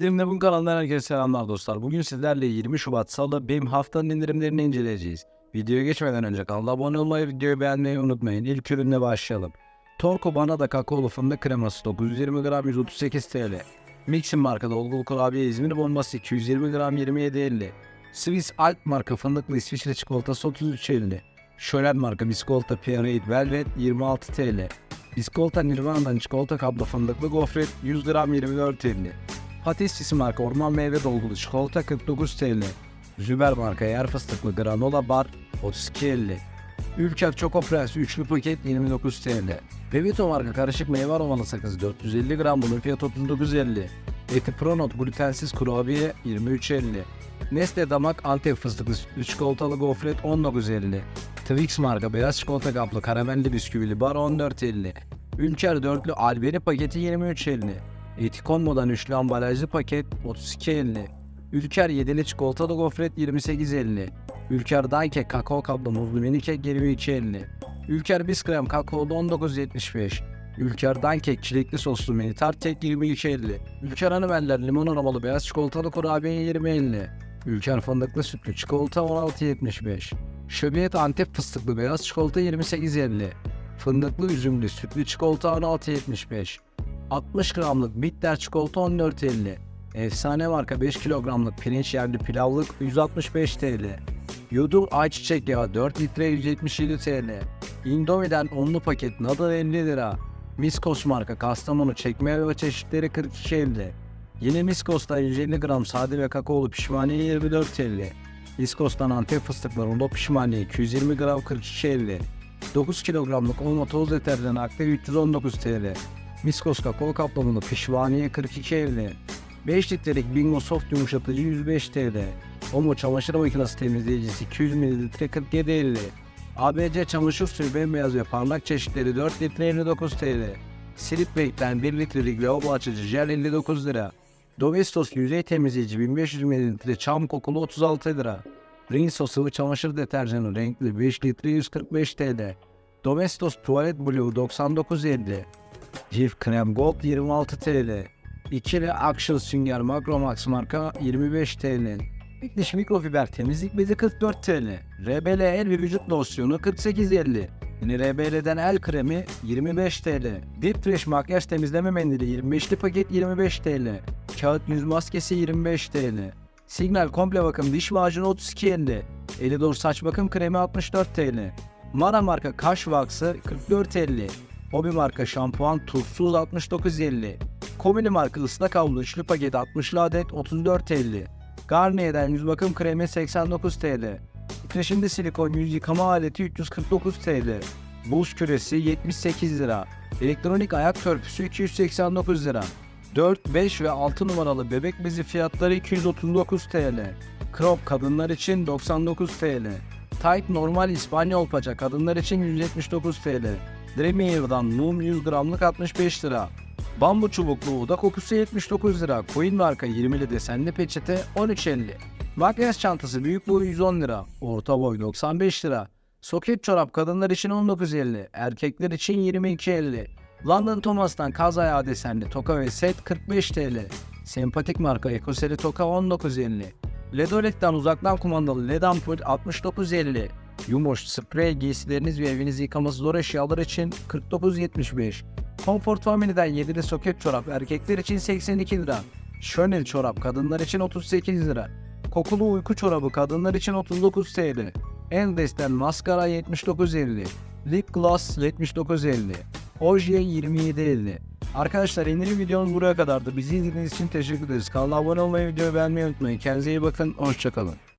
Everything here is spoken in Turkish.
Dilimde kanalından herkese selamlar dostlar. Bugün sizlerle 20 Şubat Salı BİM haftanın indirimlerini inceleyeceğiz. Videoya geçmeden önce kanala abone olmayı, videoyu beğenmeyi unutmayın. İlk ürünle başlayalım. Torku Banada kakaolu fındık kreması 920 gram 138 TL. Mixin marka dolgulu kurabiye İzmir bombası 220 gram 27.50. Swiss Alp marka fındıklı İsviçre çikolatası 33.50. Şölen marka biskolata Pierre Velvet 26 TL. Biskolata Nirvana'dan çikolata kaplı fındıklı gofret 100 gram 24.50. Patisçisi marka orman meyve dolgulu çikolata 49 TL. Züber marka yer fıstıklı granola bar 32.50. Ülker Choco Press üçlü paket 29 TL. Bevito marka karışık meyve aromalı sakız 450 gram bunun fiyatı 39.50. Eti Pronot glutensiz kurabiye 23.50. Nestle damak Antep fıstıklı sütlü çikolatalı gofret 19.50. Twix marka beyaz çikolata kaplı karamelli bisküvili bar 14.50. Ülker dörtlü albeni paketi 23.50. Etikonmo'dan üçlü ambalajlı paket 32.50. Ülker yedili çikolatalı gofret 28.50. Ülker Danke kakao kaplı muzlu mini kek 22.50. Ülker biskrem kakaolu 19.75. Ülker Danke çilekli soslu mini tart kek 22.50. Ülker Hanımeller limon aromalı beyaz çikolatalı kurabiye 20.50. Ülker fındıklı sütlü çikolata 16.75. Şöbiyet Antep fıstıklı beyaz çikolata 28.50. Fındıklı üzümlü sütlü çikolata 16.75. 60 gramlık bitter çikolata 14.50. Efsane marka 5 kilogramlık pirinç yerli pilavlık 165 TL. Yudum ayçiçek yağı 4 litre 177 TL. Indomie'den onlu paket nadal 50 lira. Miskos marka Kastamonu çekme ve çeşitleri 42.50. Yine Miskos'ta 150 gram sade ve kakaolu pişmaniye 24 TL. Miskos'tan Antep fıstıklı rulo pişmaniye 220 gram 42.50. 9 kilogramlık olma toz deterjan aktif 319 TL. Miskos kakao kaplamında pişvaniye 42.50. 5 litrelik Bingo soft yumuşatıcı 105 TL. Omo çamaşır makinesi temizleyicisi 200 ml 47.50. ABC çamaşır suyu bembeyaz ve parlak çeşitleri 4 litre 59 TL. Slipbait'ten 1 litrelik lavabo açıcı jel 59 lira. Domestos yüzey temizleyici 1500 ml çam kokulu 36 lira. Rinso sıvı çamaşır deterjanı renkli 5 litre 145 TL. Domestos tuvalet blue 99.50. Cif krem gold 26 TL. İkili Action Sünger Macromax marka 25 TL. Dikliş mikrofiber temizlik bezi 44 TL. RBL el ve vücut losyonu 48.50. Yine RBL'den el kremi 25 TL. Deep Trash makyaj temizleme mendili 25'li paket 25 TL. Kağıt yüz maskesi 25 TL. Signal komple bakım diş macunu 32.50. Elidor saç bakım kremi 64 TL. Mara marka kaş vaksı 44.50. Hobi marka şampuan tuzsuz 69.50. Komili marka ıslak havlu üçlü paket 60'lı adet 34.50. Garnier'den yüz bakım kremi 89 TL. Titreşimli silikon yüz yıkama aleti 349 TL. Buz küresi 78 lira. Elektronik ayak törpüsü 289 lira. 4, 5 ve 6 numaralı bebek bezi fiyatları 239 TL. Crop kadınlar için 99 TL. Tight normal İspanyol paça kadınlar için 179 TL. Dreamier'dan mum 100 gramlık 65 lira. Bambu çubuklu uda kokusu 79 lira. Coin marka 20'li desenli peçete 13.50. Makyaj çantası büyük boy 110 lira. Orta boy 95 lira. Soket çorap kadınlar için 19.50. Erkekler için 22.50. London Thomas'tan kaz ayağı desenli toka ve set 45 TL. Sempatik marka Ecoseri toka 19.50. Ledolet'ten uzaktan kumandalı LED ampul 69.50. Yumoş sprey giysileriniz ve evinizi yıkaması zor eşyalar için 49.75. Comfort Family'den 7'li soket çorap erkekler için 82 lira. Chanel çorap kadınlar için 38 lira. Kokulu uyku çorabı kadınlar için 39 TL. Endes'ten maskara 79.50. Lip gloss 79.50. Oje 27.50. Arkadaşlar indirim videomuz buraya kadardı. Bizi izlediğiniz için teşekkür ederiz. Kanala abone olmayı, videoyu beğenmeyi unutmayın. Kendinize iyi bakın. Hoşçakalın.